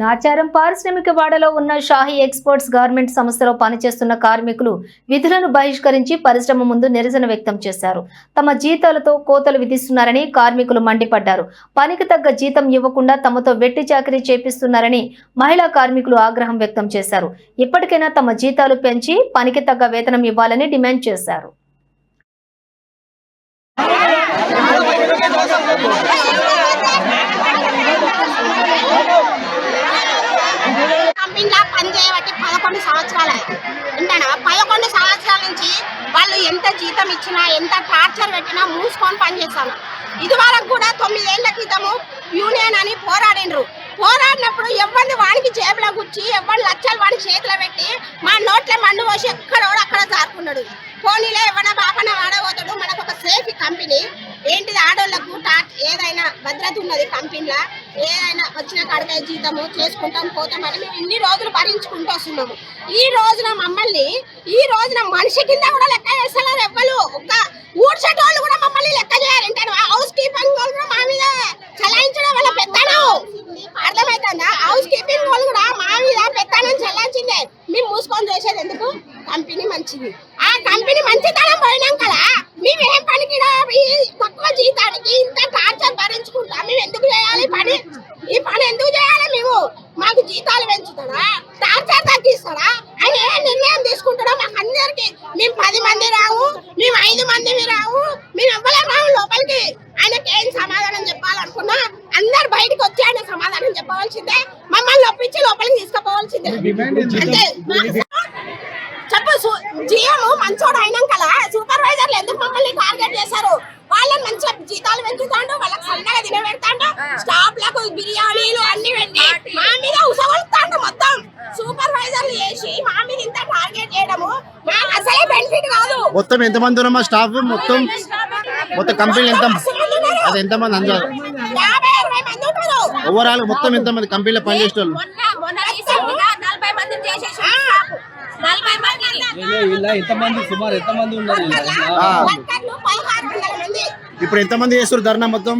నాచారం పారిశ్రామిక వాడలో ఉన్న షాహీ ఎక్స్పోర్ట్స్ గార్మెంట్ సంస్థలో పనిచేస్తున్న కార్మికులు విధులను బహిష్కరించి పరిశ్రమ ముందు నిరసన వ్యక్తం చేశారు. తమ జీతాలతో కోతలు విధిస్తున్నారని కార్మికులు మండిపడ్డారు. పనికి తగ్గ జీతం ఇవ్వకుండా తమతో వెట్టి చాకరీ చేపిస్తున్నారని మహిళా కార్మికులు ఆగ్రహం వ్యక్తం చేశారు. ఇప్పటికైనా తమ జీతాలు పెంచి పనికి తగ్గ వేతనం ఇవ్వాలని డిమాండ్ చేశారు. ఇచ్చినా ఎంత టార్చర్ పెట్టినా మూసుకొని పనిచేస్తాను ఇది వరకు కూడా తొమ్మిదేళ్ళ క్రితము యూనియన్ అని పోరాడినరు పోరాడినప్పుడు ఎవరిని వాడికి జేబులో గుచ్చి ఎవరిని లక్షలు వాడి చేతిలో పెట్టి మా నోట్ల మండు పోసి ఎక్కడోడు అక్కడ జారుకున్నాడు. పోనీలే ఎవరైనా బాపన ఆడబోతాడు మనకు ఒక సేఫ్ కంపెనీ. ఏంటిది? ఆడవాళ్ళకు ఏదైనా భద్రత ఉన్నది కంపెనీలో. ఏదైనా వచ్చిన కాడికాయ జీతము చేసుకుంటాం పోతామని మేము ఇన్ని రోజులు భరించుకుంటూ వస్తున్నాము. ఈ రోజున మమ్మల్ని ఈ రోజున మనిషి కింద కూడా లెక్క చేస్తున్నారు ఎవ్వరు. ఒక ఊడ్చేటోళ్ళు కూడా మమ్మల్ని లెక్క చేయాలంటారు హౌస్ కీపింగ్ వాళ్ళు కూడా మా మీద చలాయించడం వల్ల పెత్తనం అర్థమవుతుందా హౌస్ కీపింగ్ వాళ్ళు కూడా మా మీద పెత్తనం చల్లాల్సిందే మేము మూసుకొని చేసేది ఎందుకు? కంపెనీ మంచిది. ఆ కంపెనీ మంచితనం పోయినాం కదా. మేము ఏం పనికి రా- ఈ తక్కువ జీతానికి ఇంత టార్చర్ భరించుకుంటా మేము ఎందుకు చేయాలి ఈ పని ఈ పని ఎందుకు చేయాలి మేము మాకు జీతాలు పెంచుతాడా? టార్చర్ తగ్గిస్తాడా ఆయన ఏ నిర్ణయం తీసుకుంటాడో మాకు అందరికి. మేము పది మంది రావు మేము ఐదు మంది రావు మేము ఎవ్వలేం రావు లోపలికి. ఆయనకి ఏం సమాధానం చెప్పాలనుకున్నా అందరు బయటకు వచ్చి ఆయన సమాధానం చెప్పవలసిందే. మమ్మల్ని ఒప్పించి లోపలికి తీసుకుపోవాల్సిందే. అంతే చెప్పు జిఎం మంచోడు అయినాం కదా. సూపర్వైజర్లు ఎందుకు మమ్మల్ని టార్గెట్ చేశారు? వాళ్ళని మంచిగా జీతాలు పెంచుతాండు వాళ్ళకి సన్నగా తినబెడతాండు స్టాఫ్లకు బిర్యానీలు అన్ని పెట్టి మా మీద ఉసగొలుతాండు మొత్తం సూపర్వైజర్లు చేసి మా మీద ఇంత టార్గెట్ చేయడము మాకు అసలే బెనిఫిట్ కాదు మొత్తం ఎంతమంది ఉన్నామా స్టాఫ్ మొత్తం మొత్తం కంపెనీ ఎంత అది ఎంతమంది అందారు ఓవరాల్ మొత్తం ఎంతమంది కంపెనీలో పనిచేసే వాళ్ళు ఇప్పుడు ఎంతమంది చేస్తారు ధర్నా మొత్తం?